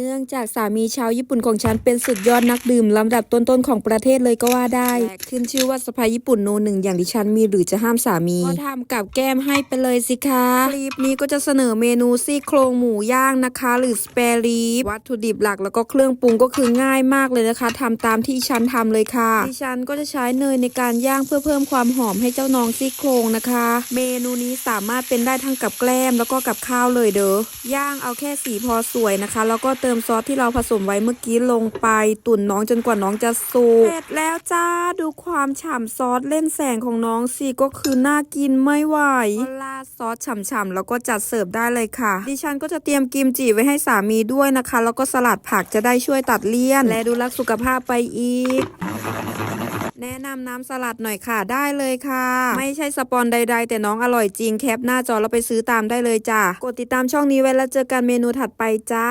เนื่องจากสามีชาวญี่ปุ่นของฉันเป็นสุดยอดนักดื่มลำดับต้นๆของประเทศเลยก็ว่าได้และขึ้นชื่อว่าสะพายญี่ปุ่นโนหนึ่งอย่างดิฉันมีหรือจะห้ามสามี ก็ทำกับแก้มให้ไปเลยสิคะ คลิปนี้ก็จะเสนอเมนูซี่โครงหมูย่างนะคะ หรือสเปรีฟวัตถุดิบหลักแล้วก็เครื่องปรุงก็คือง่ายมากเลยนะคะทำตามที่ฉันทำเลยค่ะดิฉันก็จะใช้เนยในการย่างเพื่อเพิ่มความหอมให้เจ้าน้องซี่โครงนะคะ เมนูนี้สามารถเป็นได้ทั้งกับแกล้มแล้วก็กับข้าวเลยเด้อย่างเอาแค่สีพอสวยนะคะ แล้วก็เติมซอสที่เราผสมไว้เมื่อกี้ลงไป ตุ๋นน้องจนกว่าน้องจะสุกเสร็จแล้วจ้าดูความฉ่ำซอสเล่นแสงของน้องสิก็คือน่ากินไม่ไหวก็ราดซอสฉ่ำๆแล้วก็จัดเสิร์ฟได้เลยค่ะ ดิฉันก็จะเตรียมกิมจิไว้ให้สามีด้วยนะคะ แล้วก็สลัดผักจะได้ช่วยตัดเลี่ยน และดูรักสุขภาพไปอีกแนะนำน้ำสลัดหน่อยค่ะได้เลยค่ะ ไม่ใช่สปอนใด ๆ แต่น้องอร่อยจริงแคปหน้าจอแล้วไปซื้อตามได้เลยจ้ะกดติดตามช่องนี้ไว้แล้วเจอกันเมนูถัดไปจ้า